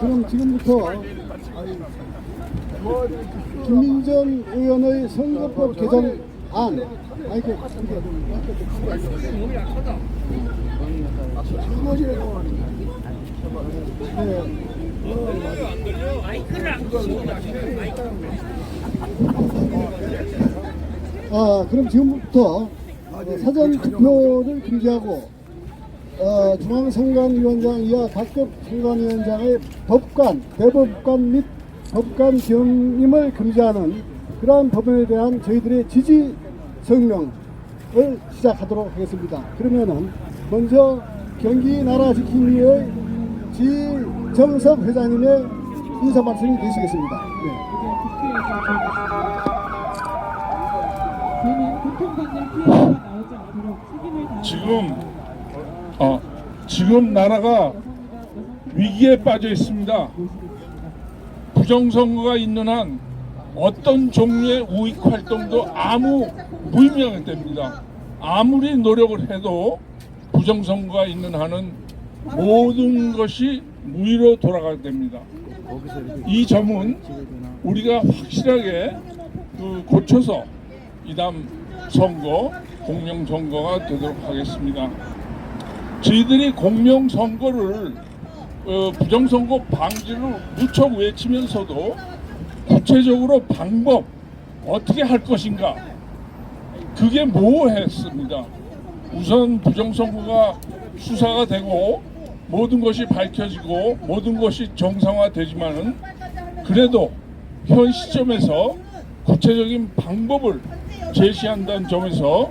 그럼 지금부터 김민전 의원의 선거법 개정안 마이크 네. 아, 그럼 지금부터 어, 사전 투표를 금지하고 어, 중앙선관위원장 이하 각급 선관위원장의 법관, 대법관 및 법관 경임을 금지하는 그러한 법에 대한 저희들의 지지 성명을 시작하도록 하겠습니다. 그러면은 먼저 경기 나라 지킴이의 지정석 회장님의 인사 말씀이 되시겠습니다. 네. 지금 어, 지금 나라가 위기에 빠져 있습니다. 부정선거가 있는 한 어떤 종류의 우익 활동도 아무 무의미하게 됩니다. 아무리 노력을 해도 부정선거가 있는 한은 모든 것이 무위로 돌아가게 됩니다. 이 점은 우리가 확실하게 그 고쳐서 이다음 선거 공명 선거가 되도록 하겠습니다. 저희들이 공명 선거를 어, 부정선거 방지를 무척 외치면서도 구체적으로 방법 어떻게 할 것인가 그게 모호했습니다. 우선 부정선거가 수사가 되고 모든 것이 밝혀지고 모든 것이 정상화되지만은 그래도 현 시점에서 구체적인 방법을 제시한다는 점에서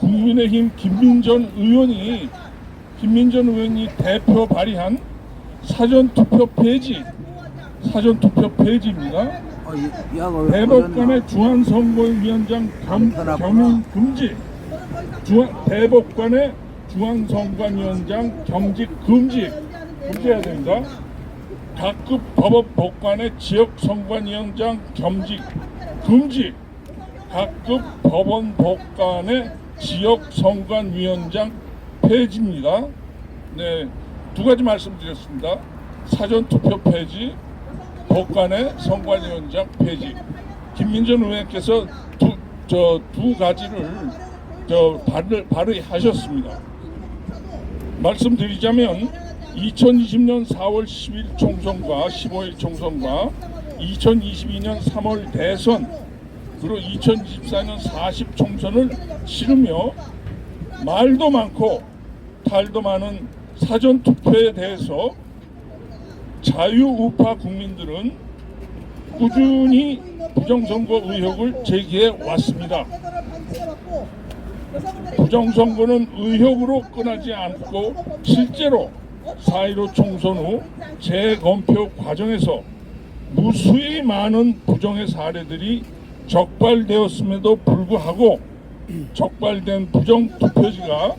국민의힘 김민전 의원이 김민전 의원이 대표 발의한 사전 투표 폐지 사전 투표 폐지입니다. 대법관의 중앙선거위원장 겸, 겸임 금지. 중앙, 대법관의 중앙선관위원장 겸직 금지. 금지해야 됩니다. 각급 법원 법관의 지역선관위원장 겸직 금지. 각급 법원 법관의 지역선관위원장 폐지입니다. 네, 두 가지 말씀드렸습니다. 사전 투표 폐지, 법관의 선관위원장 폐지. 김민전 의원께서 두, 저, 두 가지를 저 발의, 발의하셨습니다. 말씀드리자면 2020년 4월 10일 총선과 15일 총선과 2022년 3월 대선 그리고 2024년 40 총선을 치르며 말도 많고 탈도 많은 사전 투표에 대해서 자유우파 국민들은 꾸준히 부정선거 의혹을 제기해 왔습니다. 부정선거는 의혹으로 끝나지 않고 실제로 4.15 총선 후 재검표 과정에서 무수히 많은 부정의 사례들이 적발되었음에도 불구하고 적발된 부정 투표지가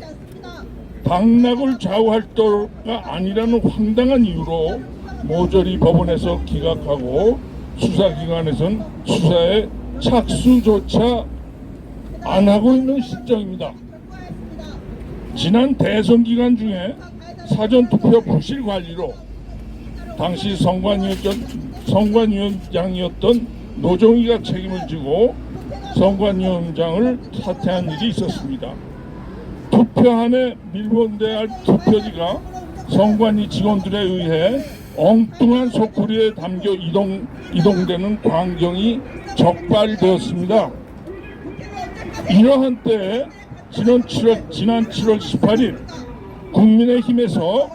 당락을 좌우할 때가 아니라는 황당한 이유로 모조리 법원에서 기각하고 수사기관에선 수사에 착수조차 안 하고 있는 실정입니다. 지난 대선 기간 중에 사전 투표 부실 관리로 당시 선관위원장, 선관위원장이었던 노정희가 책임을 지고 선관위원장을 사퇴한 일이 있었습니다. 투표함에 밀본돼야 할 투표지가 선관위 직원들에 의해 엉뚱한 소쿠리에 담겨 이동, 이동되는 광경이 적발되었습니다. 이러한 때에 지난 7월, 지난 7월 18일 국민의힘에서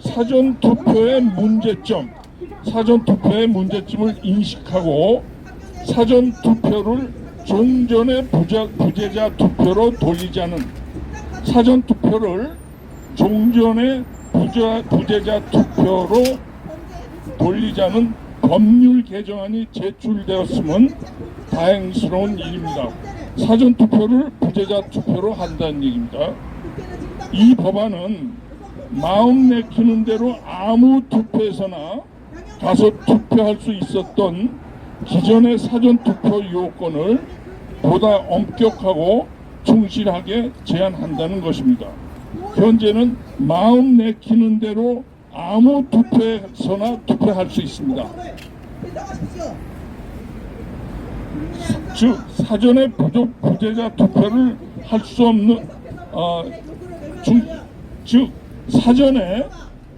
사전 투표의 문제점, 사전 투표의 문제점을 인식하고 사전 투표를 종전의 부자, 부재자 투표로 돌리자는 사전 투표를 종전의 부자, 부재자 투표로 돌리자는 법률 개정안이 제출되었음은 다행스러운 일입니다. 사전 투표를 부재자 투표로 한다는 얘기입니다. 이 법안은 마음 내키는 대로 아무 투표에서나 가서 투표할 수 있었던 기존의 사전 투표 요건을 보다 엄격하고 충실하게 제한한다는 것입니다. 현재는 마음 내키는 대로 아무 투표에서나 투표할 수 있습니다. 즉 사전에 부조, 부재자 투표를 할 수 없는 어, 중, 즉 사전에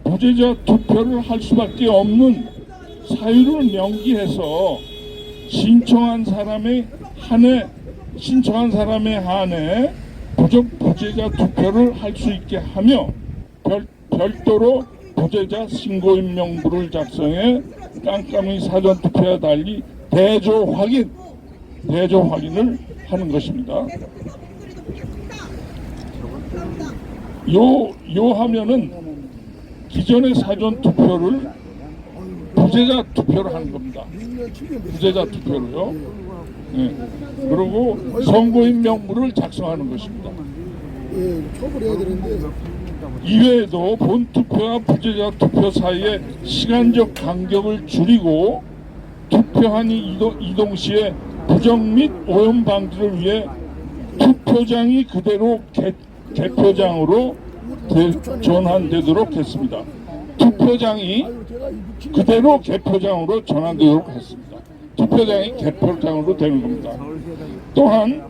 부재자 투표를 할 수밖에 없는 사유를 명기해서 신청한 사람의 한해 신청한 사람의 한해 부적 부재자 투표를 할 수 있게 하며 별, 별도로 부재자 신고인 명부를 작성해 깜깜이 사전 투표와 달리 대조 확인 대조 확인을 하는 것입니다. 요, 요 하면은 기존의 사전 투표를 부재자 투표를 하는 겁니다. 부재자 투표로요. 예. 그리고 선거인 명부를 작성하는 것입니다. 예, 처벌해야 되는데 이외에도 본 투표와 부재자 투표 사이에 시간적 간격을 줄이고 투표한이 이동, 이동 시에 부정 및 오염 방지를 위해 투표장이 그대로 개, 개표장으로 되- 전환되도록 했습니다. 투표장이 그대로 개표장으로 전환되도록 했습니다. 투표장이 개표장으로 되는 겁니다. 또한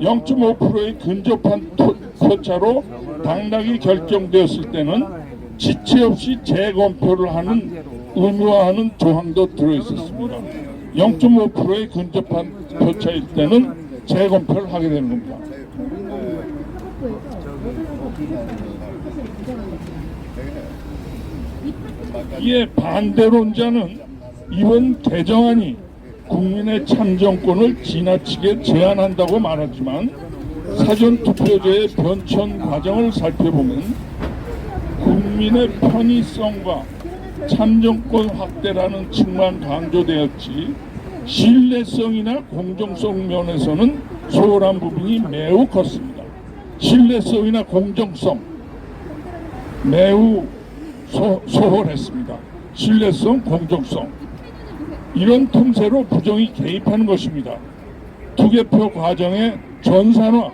0.5%의 근접한 토- 표차로 당락이 결정되었을 때는 지체 없이 재검표를 하는 의무화하는 조항도 들어있었습니다. 0.5%의 근접한 표차일 때는 재검표를 하게 되는 겁니다. 이에 반대론자는 이번 개정안이 국민의 참정권을 지나치게 제한한다고 말하지만 사전투표제의 변천 과정을 살펴보면 국민의 편의성과 참정권 확대라는 측만 강조되었지 신뢰성이나 공정성 면에서는 소홀한 부분이 매우 컸습니다. 신뢰성이나 공정성 매우 소, 소홀했습니다. 신뢰성, 공정성 이런 틈새로 부정이 개입하는 것입니다. 투개표 과정의 전산화,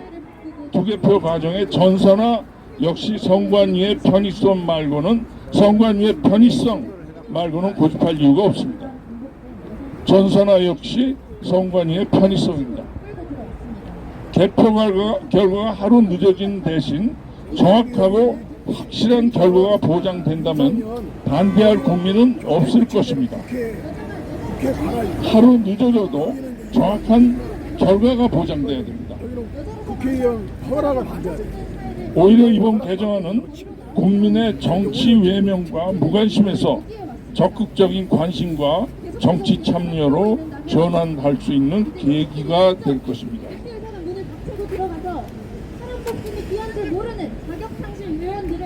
투개표 과정의 전산화 역시 선관위의 편의성 말고는 선관위의 편의성 말고는 고집할 이유가 없습니다. 전산화 역시 선관위의 편의성입니다. 개표 결과, 결과가 하루 늦어진 대신 정확하고 확실한 결과가 보장된다면 반대할 국민은 없을 것입니다. 하루 늦어져도 정확한 결과가 보장돼야 됩니다. 국회의원 허락을 받아야 돼. 오히려 이번 개정안은 국민의 정치 외면과 무관심에서 적극적인 관심과 정치 참여로 전환할 수 있는 계기가 될 것입니다.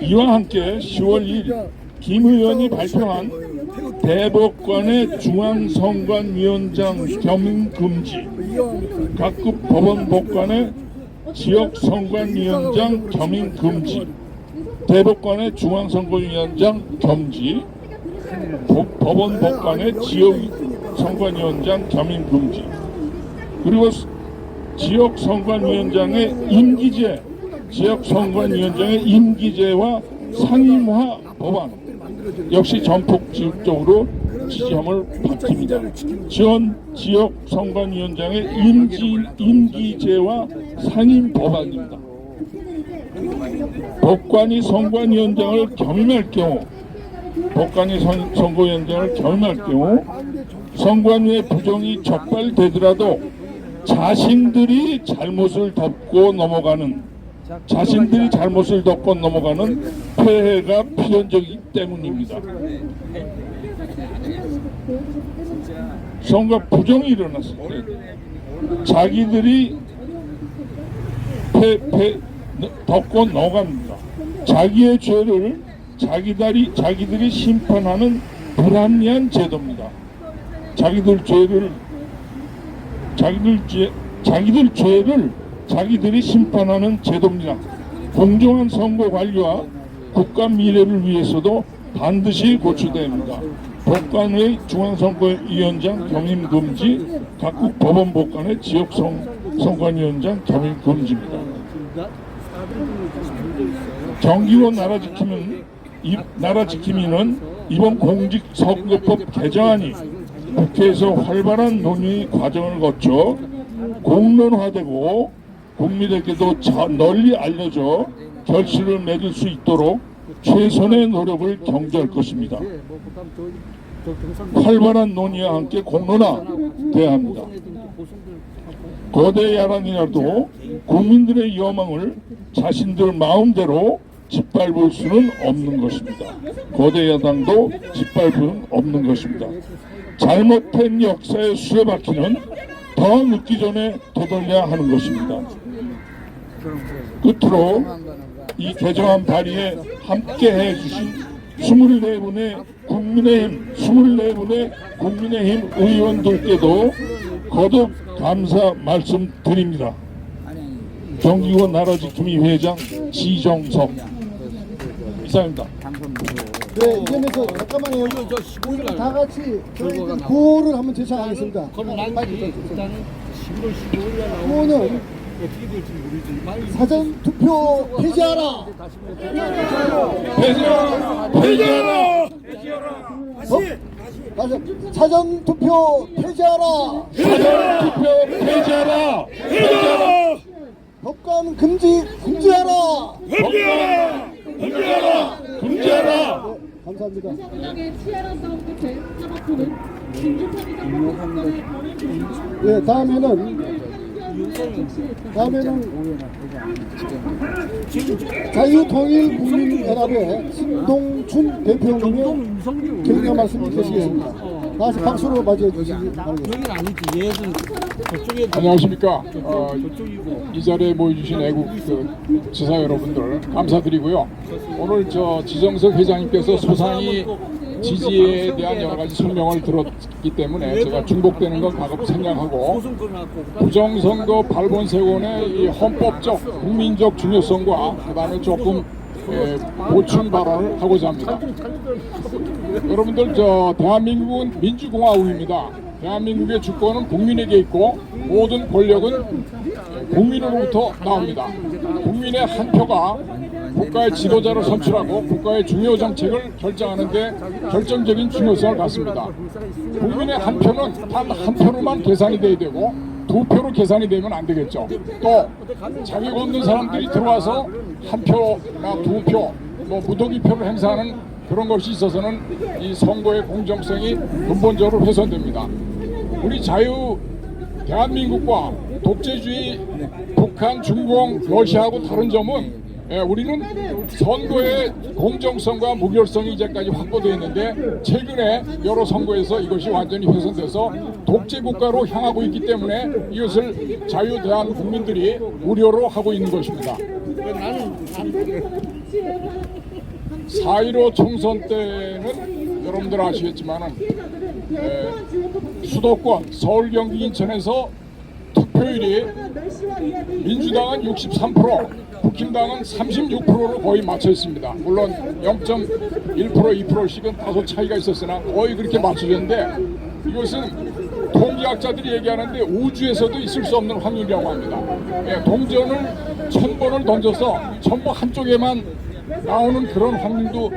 이와 함께 10월 1일 김 의원이 발표한 대법관의 중앙선관위원장 겸임 금지, 각급 법원 법관의 지역선관위원장 겸임 금지, 대법관의 중앙선관위원장 겸지, 법- 법원 법관의 지역선관위원장 겸임 금지, 그리고 스- 지역선관위원장의 임기제, 지역선관위원장의 임기제와 상임화 법안 역시 전폭적으로 지지함을 받습니다. 지원 지역 선관위원장의 임기, 임기제와 상임 법안입니다. 법관이 선관위원장을 겸임할 경우 법관이 선, 선거위원장을 겸임할 경우 선관위의 부정이 적발되더라도 자신들이 잘못을 덮고 넘어가는 자신들이 잘못을 덮고 넘어가는 폐해가 필연적이기 때문입니다. 선거 부정이 일어났을 때 자기들이 패, 패, 덮고 넘어갑니다. 자기의 죄를 자기들이, 자기들이 심판하는 불합리한 제도입니다. 자기들 죄를 자기들 죄 자기들 죄를 자기들이 심판하는 제도입니다. 공정한 선거 관리와 국가 미래를 위해서도 반드시 고쳐야 합니다. 법관의 중앙선거위원장 겸임 금지, 각국 법원 법관의 지역 선- 선관위원장 겸임 금지입니다. 경기원 나라 지킴은 이 나라 지킴이는 이번 공직선거법 개정안이 국회에서 활발한 논의 과정을 거쳐 공론화되고 국민에게도 자- 널리 알려져 결실을 맺을 수 있도록 최선의 노력을 경주할 것입니다. 활발한 논의와 함께 공론화돼야 합니다. 거대 야당이라도 국민들의 여망을 자신들 마음대로 짓밟을 수는 없는 것입니다. 거대 야당도 짓밟을 수는 없는 것입니다. 잘못된 역사의 수레바퀴는 더 늦기 전에 되돌려야 하는 것입니다. 끝으로 이 개정안 발의에 함께 해 주신 24분의 국민의힘, 24분의 국민의힘 의원들께도 거듭 감사 말씀드립니다. 정기원 나라지킴이 회장 지정석 이상입니다. 네, 이점에서 잠깐만요. 다 같이 저희들 구호를 한번 제시하겠습니다. 구호는 사전 투표 폐지하라. 폐지하라! 폐지하라! 맞아. 사전 투표 폐지하라. 사전 투표 폐지하라! 폐지하라! 법관 금지 금지하라. 법관 금지하라! 금지하라! 감사합니다. 대상당의 치열한 싸움 끝에 사법부는 민주평의정 법원의 권을 예, 다음에는 다음에는 자유통일국민연합의 신동춘 대표님의 격려 말씀 드리겠습니다. 다시 박수로 맞이해 주시기 바랍니다. 안녕하십니까. 어, 이 자리에 모여주신 애국 그 지사 여러분들 감사드리고요. 오늘 저 지정석 회장님께서 소상히 지지에 대한 여러 가지 설명을 들었기 때문에 제가 중복되는 건 가급 생각하고 부정선거 발본세원의 이 헌법적 국민적 중요성과 그다음에 조금 예, 보충 발언을 하고자 합니다. 여러분들 저 대한민국은 민주공화국입니다. 대한민국의 주권은 국민에게 있고 모든 권력은 국민으로부터 나옵니다. 국민의 한 표가 국가의 지도자를 선출하고 국가의 중요 정책을 결정하는 데 결정적인 중요성을 갖습니다. 국민의 한 표는 단 한 표로만 계산이 돼야 되고 두 표로 계산이 되면 안 되겠죠. 또 자격 없는 사람들이 들어와서 한 표나 두 표, 뭐 무더기 표를 행사하는 그런 것이 있어서는 이 선거의 공정성이 근본적으로 훼손됩니다. 우리 자유 대한민국과 독재주의 북한, 중공, 러시아하고 다른 점은 예, 우리는 선거의 공정성과 무결성이 이제까지 확보되어 있는데 최근에 여러 선거에서 이것이 완전히 훼손돼서 독재 국가로 향하고 있기 때문에 이것을 자유 대한 국민들이 우려로 하고 있는 것입니다. 4.15 총선 때는 여러분들 아시겠지만은 에, 수도권 서울, 경기, 인천에서 투표율이 민주당은 63%, 국힘당은 36%로 거의 맞춰 있습니다. 물론 0.1% 2%씩은 다소 차이가 있었으나 거의 그렇게 맞춰졌는데 이것은 통계학자들이 얘기하는데 우주에서도 있을 수 없는 확률이라고 합니다. 예, 동전을 천 번을 던져서 전부 한쪽에만 나오는 그런 확률도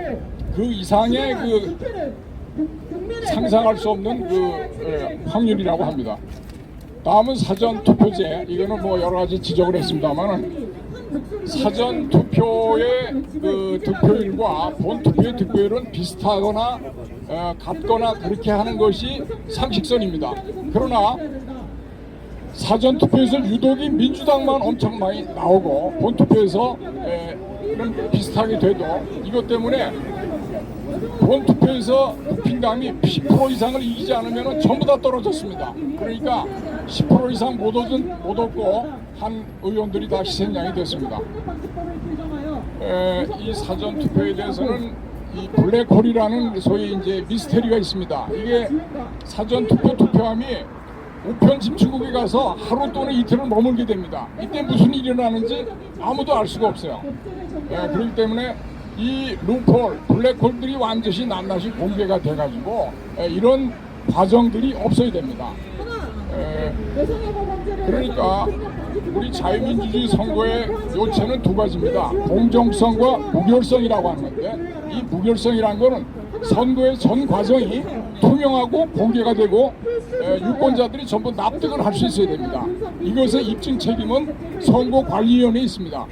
그 이상의 그 상상할 수 없는 그 예, 확률이라고 합니다. 다음은 사전 투표제. 이거는 뭐 여러 가지 지적을 했습니다만은 사전 투표의 그 득표율과 본 투표의 득표율은 비슷하거나 어, 같거나 그렇게 하는 것이 상식선입니다. 그러나 사전 투표에서 유독이 민주당만 엄청 많이 나오고 본 투표에서 에, 는 비슷하게 돼도 이것 때문에 본 투표에서 국힘당이 10% 이상을 이기지 않으면 전부 다 떨어졌습니다. 그러니까 10% 이상 못 얻은 못 얻고 한 의원들이 다 희생양이 됐습니다. 에, 이 사전 투표에 대해서는 이 블랙홀이라는 소위 이제 미스테리가 있습니다. 이게 사전 투표 투표함이 우편 집중국에 가서 하루 또는 이틀을 머물게 됩니다. 이때 무슨 일이 일어나는지 아무도 알 수가 없어요. 예, 그렇기 때문에 이 루폴, 블랙홀들이 완전히 낱낱이 공개가 돼가지고 예, 이런 과정들이 없어야 됩니다. 예, 그러니까 우리 자유민주주의 선거의 요체는 두 가지입니다. 공정성과 무결성이라고 하는 건데 이 무결성이라는 거는 선거의 전 과정이 투명하고 공개가 되고 에, 유권자들이 전부 납득을 할 수 있어야 됩니다. 이것의 입증 책임은 선거관리위원회에 있습니다.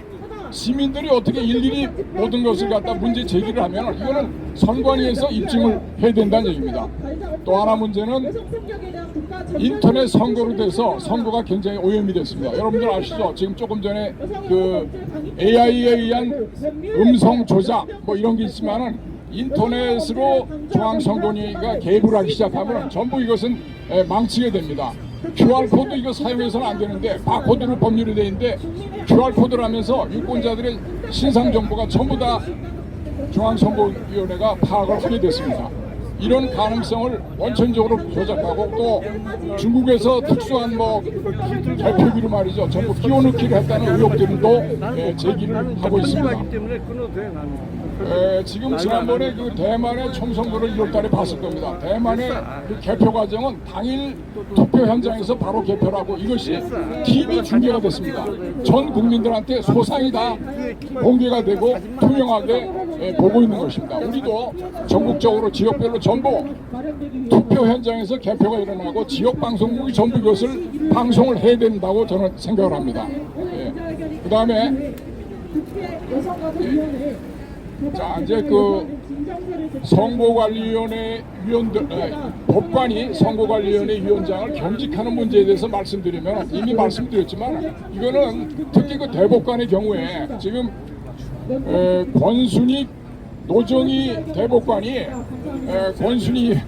시민들이 어떻게 일일이 모든 것을 갖다 문제 제기를 하면 이거는 선관위에서 입증을 해야 된다는 얘기입니다. 또 하나 문제는 인터넷 선거로 돼서 선거가 굉장히 오염이 됐습니다. 여러분들 아시죠? 지금 조금 전에 그 AI에 의한 음성 조작 뭐 이런 게 있지만은 인터넷으로 중앙선거위가 개입을 하기 시작하면 전부 이것은 에, 망치게 됩니다. QR 코드 이거 사용해서는 안 되는데 바코드로 법률이 돼 있는데 QR 코드를 하면서 유권자들의 신상 정보가 전부 다 중앙선거위원회가 파악을 하게 됐습니다. 이런 가능성을 원천적으로 조작하고 또 중국에서 특수한 뭐 발표기로 말이죠. 전부 끼워넣기를 했다는 의혹들도 예, 제기를 하고 있습니다. 에, 지금 지난번에 그 대만의 총선거를 1월달에 봤을 겁니다. 대만의 그 개표 과정은 당일 투표 현장에서 바로 개표를 하고 이것이 TV 중계가 됐습니다. 전 국민들한테 소상히 다 공개가 되고 투명하게 에, 보고 있는 것입니다. 우리도 전국적으로 지역별로 전부 투표 현장에서 개표가 일어나고 지역 방송국이 전부 이것을 방송을 해야 된다고 저는 생각을 합니다. 예. 그 다음에 자 이제 그 선거관리위원회 위원들 에, 법관이 선거관리위원회 위원장을 겸직하는 문제에 대해서 말씀드리면 이미 말씀드렸지만 이거는 특히 그 대법관의 경우에 지금 에, 권순희 노정희 대법관이 에, 권순희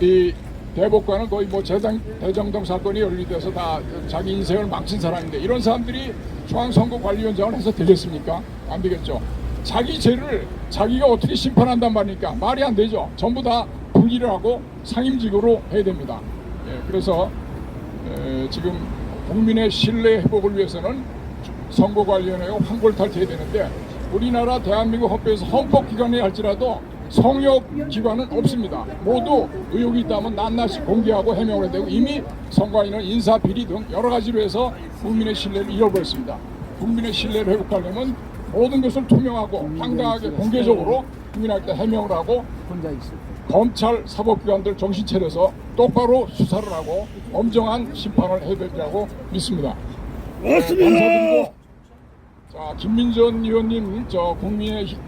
이 대법관은 거의 뭐 재당, 대정당 사건이 연루돼서 다 자기 인생을 망친 사람인데 이런 사람들이 중앙선거관리위원장을 해서 되겠습니까? 안 되겠죠. 자기 죄를 자기가 어떻게 심판한단 말입니까? 말이 안 되죠. 전부 다 분리를 하고 상임직으로 해야 됩니다. 예, 그래서 에, 지금 국민의 신뢰 회복을 위해서는 선거관리위원회가 환골탈퇴해야 되는데 우리나라 대한민국 헌법에서 헌법기관이 할지라도 성역 기관은 없습니다. 모두 의혹이 있다면 낱낱이 공개하고 해명을 해야 되고 이미 선관위는 인사 비리 등 여러 가지로 해서 국민의 신뢰를 잃어버렸습니다. 국민의 신뢰를 회복하려면 모든 것을 투명하고 당당하게 공개적으로 국민한테 해명을 하고 검찰 사법기관들 정신 차려서 똑바로 수사를 하고 엄정한 심판을 해야 된다고 믿습니다. 네, 감사드리고 자 김민전 의원님 저 국민의 힘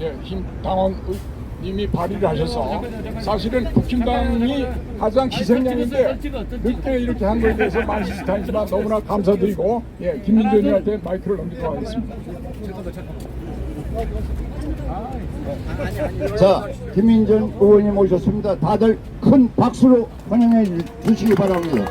예, 힘 당원 의- 님이 발의를 하셔서 사실은 국힘당이 가장 희생양인데 늦게 이렇게 한 거에 대해서 만시스탄이지만 너무나 감사드리고 예 김민전 의원한테 마이크를 넘기도록 하겠습니다. 자, 김민전 의원님 오셨습니다. 다들 큰 박수로 환영해 주시기 바랍니다.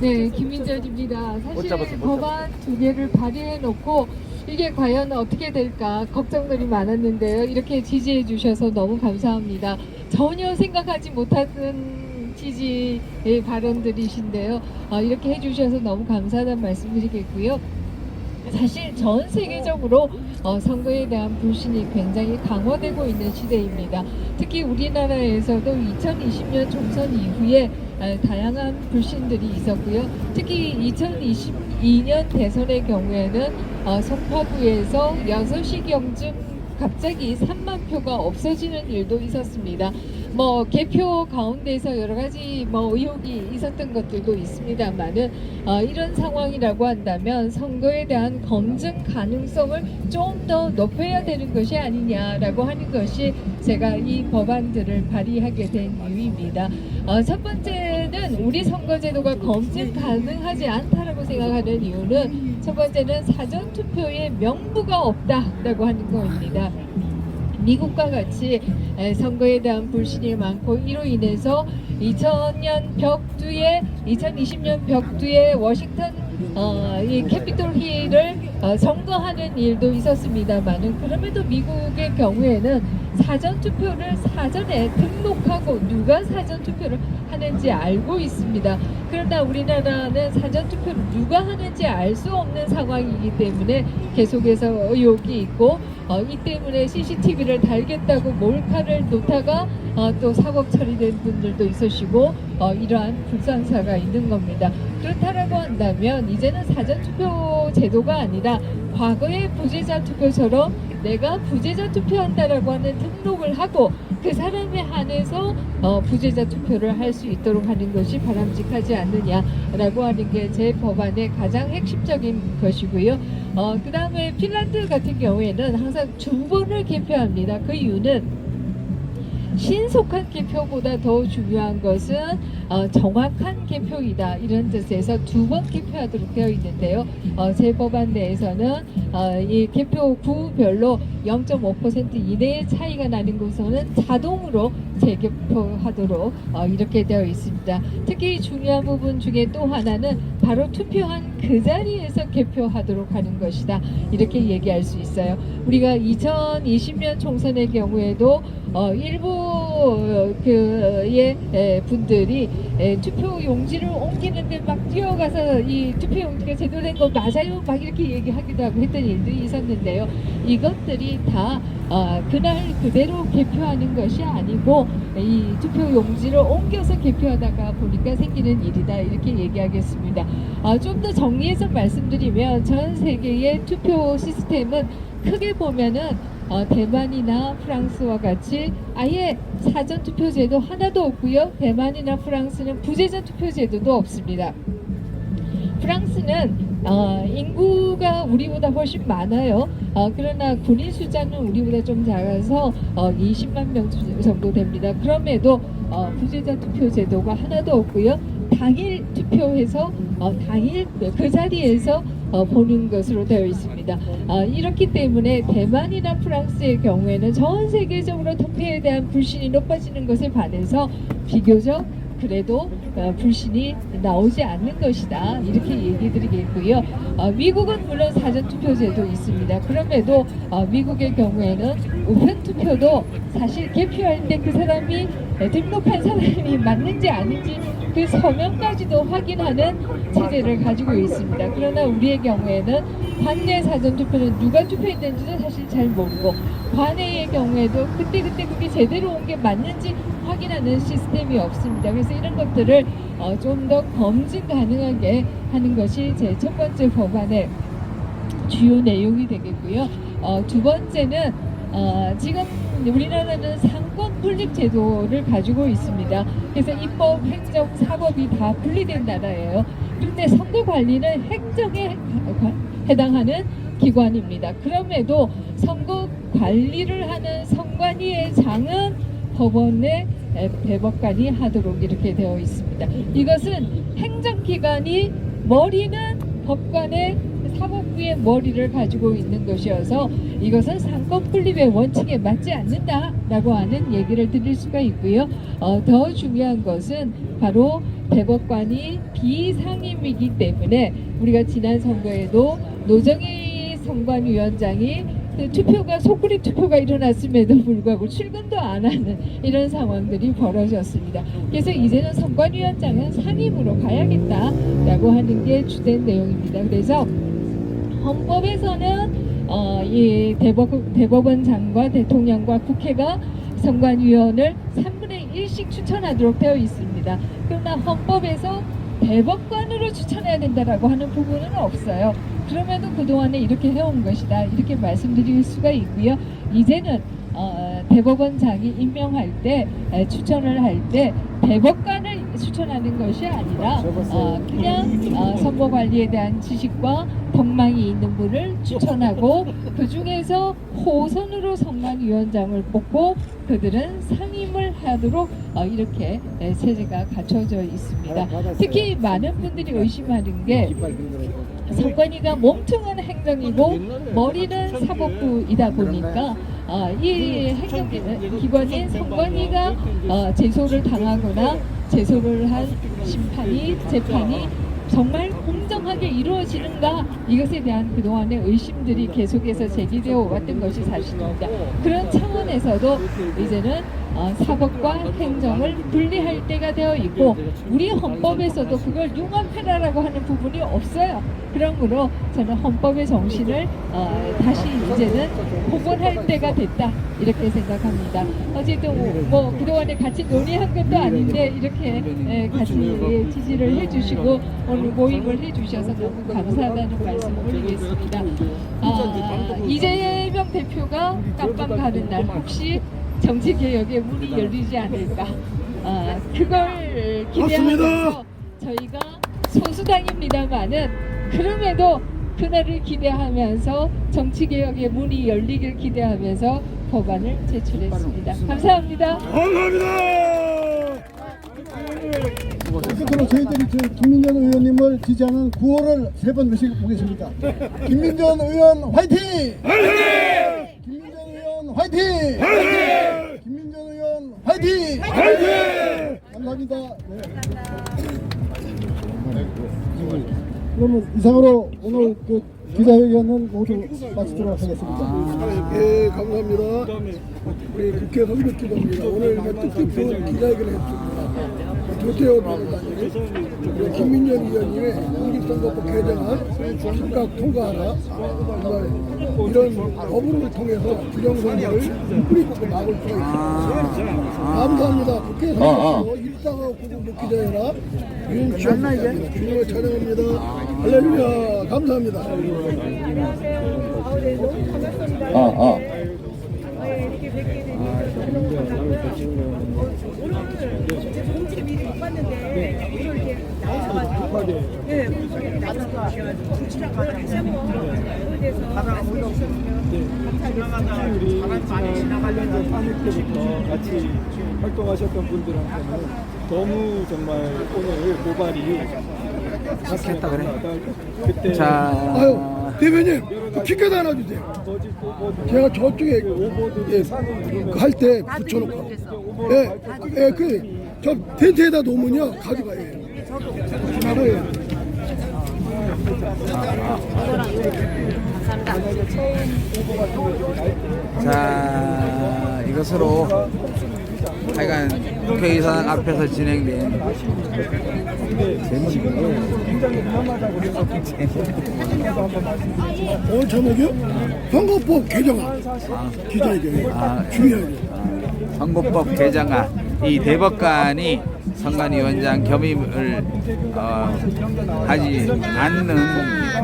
네, 김민전입니다. 사실 법안 두 개를 발의해 놓고 이게 과연 어떻게 될까 걱정들이 많았는데요. 이렇게 지지해 주셔서 너무 감사합니다. 전혀 생각하지 못하던 지지의 발언들이신데요. 어, 이렇게 해주셔서 너무 감사하다는 말씀드리겠고요. 사실 전 세계적으로 어, 선거에 대한 불신이 굉장히 강화되고 있는 시대입니다. 특히 우리나라에서도 2020년 총선 이후에 어, 다양한 불신들이 있었고요. 특히 2022년 대선의 경우에는 어, 송파구에서 6시경쯤 갑자기 3만 표가 없어지는 일도 있었습니다. 뭐 개표 가운데서 여러 가지 뭐 의혹이 있었던 것들도 있습니다만은 어, 이런 상황이라고 한다면 선거에 대한 검증 가능성을 좀 더 높여야 되는 것이 아니냐라고 하는 것이 제가 이 법안들을 발의하게 된 이유입니다. 어, 첫 번째는 우리 선거제도가 검증 가능하지 않다라고 생각하는 이유는 첫 번째는 사전 투표에 명부가 없다라고 하는 것입니다. 미국과 같이 에, 선거에 대한 불신이 많고 이로 인해서 2000년 벽두에 2020년 벽두에 워싱턴 어, 이 캐피톨 힐을 어, 점거하는 일도 있었습니다만은 그럼에도 미국의 경우에는 사전 투표를 사전에 등록하고 누가 사전 투표를 하는지 알고 있습니다. 그러나 우리나라는 사전 투표를 누가 하는지 알 수 없는 상황이기 때문에 계속해서 의혹이 있고 어, 이 때문에 CCTV를 달겠다고 몰카를 놓다가 어, 또 사고 처리된 분들도 있으시고 어, 이러한 불상사가 있는 겁니다. 그렇다라고 한다면 이제는 사전 투표 제도가 아니라 과거의 부재자 투표처럼 내가 부재자 투표한다라고 하는 등록을 하고 그 사람에 한해서 어, 부재자 투표를 할 수 있도록 하는 것이 바람직하지 않느냐라고 하는 게 제 법안의 가장 핵심적인 것이고요. 어, 그 다음에 핀란드 같은 경우에는 항상 두 번을 개표합니다. 그 이유는 신속한 개표보다 더 중요한 것은 어, 정확한 개표이다 이런 뜻에서 두 번 개표하도록 되어 있는데요. 어, 제 법안 내에서는 어, 이 개표 구별로 0.5% 이내의 차이가 나는 곳에서는 자동으로 재개표하도록 어, 이렇게 되어 있습니다. 특히 중요한 부분 중에 또 하나는 바로 투표한 그 자리에서 개표하도록 하는 것이다 이렇게 얘기할 수 있어요. 우리가 2020년 총선의 경우에도 어, 일부 어, 그의 에, 분들이 에, 투표 용지를 옮기는데 막 뛰어가서 이 투표 용지가 제대로 된거 맞아요 막 이렇게 얘기하기도 하고 했던 일들이 있었는데요. 이것들이 다 어, 그날 그대로 개표하는 것이 아니고 이 투표 용지를 옮겨서 개표하다가 보니까 생기는 일이다 이렇게 얘기하겠습니다. 아, 좀 더 정리해서 말씀드리면 전 세계의 투표 시스템은 크게 보면은 어, 대만이나 프랑스와 같이 아예 사전 투표 제도 하나도 없고요. 대만이나 프랑스는 부재자 투표 제도도 없습니다. 프랑스는 어, 인구가 우리보다 훨씬 많아요. 어, 그러나 군인 숫자는 우리보다 좀 작아서 어, 20만 명 정도 됩니다. 그럼에도 어, 부재자 투표 제도가 하나도 없고요. 당일 투표해서 어, 당일 그 자리에서 어, 보는 것으로 되어 있습니다. 어, 이렇기 때문에 대만이나 프랑스의 경우에는 전 세계적으로 투표에 대한 불신이 높아지는 것에 반해서 비교적 그래도 어, 불신이 나오지 않는 것이다 이렇게 얘기 드리겠고요. 어, 미국은 물론 사전 투표제도 있습니다. 그럼에도 어, 미국의 경우에는 우편 투표도 사실 개표할 때 그 사람이 어, 등록한 사람이 맞는지 아닌지 그 서명까지도 확인하는 체제를 가지고 있습니다. 그러나 우리의 경우에는 관내 사전 투표는 누가 투표했는지도 사실 잘 모르고 관내의 경우에도 그때 그때 그게 제대로 온 게 맞는지 확인하는 시스템이 없습니다. 그래서 이런 것들을 어, 좀 더 검증 가능하게 하는 것이 제 첫 번째 법안의 주요 내용이 되겠고요. 어, 두 번째는 어, 지금 우리나라는 상권 분립 제도를 가지고 있습니다. 그래서 입법, 행정, 사법이 다 분리된 나라예요. 그런데 선거 관리는 행정에 해당하는 기관입니다. 그럼에도 선거 관리를 하는 선관위의 장은 법원의 에, 대법관이 하도록 이렇게 되어 있습니다. 이것은 행정기관이 머리는 법관의 사법부의 머리를 가지고 있는 것이어서 이것은 상권 분립의 원칙에 맞지 않는다라고 하는 얘기를 드릴 수가 있고요. 어, 더 중요한 것은 바로 대법관이 비상임이기 때문에 우리가 지난 선거에도 노정희 선관위원장이 그 투표가 속구리 투표가 일어났음에도 불구하고 출근도 안 하는 이런 상황들이 벌어졌습니다. 그래서 이제는 선관위원장은 상임으로 가야겠다라고 하는 게 주된 내용입니다. 그래서 헌법에서는 어, 이 대법, 대법원장과 대통령과 국회가 선관위원을 3분의 1씩 추천하도록 되어 있습니다. 그러나 헌법에서 대법관으로 추천해야 된다라고 하는 부분은 없어요. 그럼에도 그동안에 이렇게 해온 것이다. 이렇게 말씀드릴 수가 있고요. 이제는 어, 대법원장이 임명할 때 에, 추천을 할 때 대법관을 추천하는 것이 아니라 어, 그냥 어, 선거 관리에 대한 지식과 덕망이 있는 분을 추천하고 그 중에서 호선으로 선관위원장을 뽑고 그들은 상임을 하도록 어, 이렇게 에, 체제가 갖춰져 있습니다. 특히 많은 분들이 의심하는 게 선관위가 몸통은 행정이고 머리는 사법부이다 보니까 어, 이 행정기관인 선관위가 어, 제소를 당하거나 제소를 한 심판이 재판이 정말 공정하게 이루어지는가? 이것에 대한 그동안의 의심들이 계속해서 제기되어 왔던 것이 사실입니다. 그런 차원에서도 이제는 어, 사법과 행정을 분리할 때가 되어 있고 우리 헌법에서도 그걸 융합해라라고 하는 부분이 없어요. 그러므로 저는 헌법의 정신을 어, 다시 이제는 복원할 때가 됐다 이렇게 생각합니다. 어쨌든 뭐, 뭐 그동안에 같이 논의한 것도 아닌데 이렇게 에, 같이 예, 지지를 해주시고 오늘 모임을 해주셔서 너무 감사하다는 말씀을 드리겠습니다. 아, 이재명 대표가 깜빵 가는 날 혹시 정치개혁의 문이 열리지 않을까 아, 그걸 기대하면서 저희가 소수당입니다만은 그럼에도 그날을 기대하면서 정치개혁의 문이 열리길 기대하면서 법안을 제출했습니다. 감사합니다. 끝으로 저희들이 저 김민전 의원님을 지지하는 구호를 세 번 외치고 보겠습니다. 김민전 의원 화이팅! 김민전 의원 화이팅! 김민전 의원 화이팅! 감사합니다. 네. 그러면 이상으로 오늘 그 기자회견은 모두 마치도록 하겠습니다. 예, 감사합니다. 우리 국회 선거기관입니다. 오늘 뜻깊은 기자회견을 했습니다. 조태호 변호사님, 우리 김민현 의원님의 공직선거법 개정안 즉각 통과하라. 이런 법을 통해서 부정선거를 뿌리쳐 막을 수가 있습니다. 감사합니다. 국회 선거법 일상하고 구국 기자회라 윤치입니다. 주님을 찬양합니다. 할렐루야. 감사합니다. 아, 아. 공지를 미리 못 봤는데 오늘 이렇게 나오셔가지고 네, 공지를 나와서 공지를 다시 한번 그거에 대해서 말씀해 주셨으면 감사하겠습니다. 우리 많이 지나가려는 3일 때부터 같이 활동하셨던 분들한테는 너무 정말 오늘 고발이 갔겠다 그래. 그때 아유, 대표님, 그 티켓 하나 주세요. 거짓 오버들 제가 저쪽에 오버들 예, 사는 할때 붙여놓고. 예, 예, 그, 저 텐트에다 놓으면요, 가져가요. 예. 자, 이것으로 하여간 국회의사당 앞에서 진행된. 오늘 제목이요? 선거법 개정안. 기자회견. 중요하죠. 선거법 개정안 이 대법관이 선관위원장 겸임을 어, 하지 않는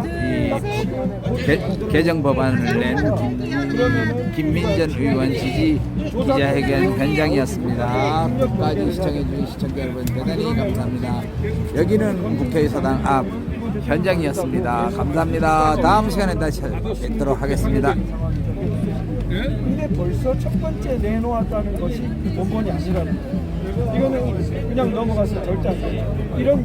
이 개, 개정 법안을 낸 김, 김민전 의원 지지 기자회견 현장이었습니다. 끝까지 시청해주신 시청자 여러분 대단히 감사합니다. 여기는 국회의사당 앞 현장이었습니다. 감사합니다. 다음 시간에 다시 뵙도록 하겠습니다. 근데 벌써 첫 번째 내놓았다는 것이 원본이 아니라는 거예요. 이거는 그냥 넘어가서 절대 안 돼요. 이런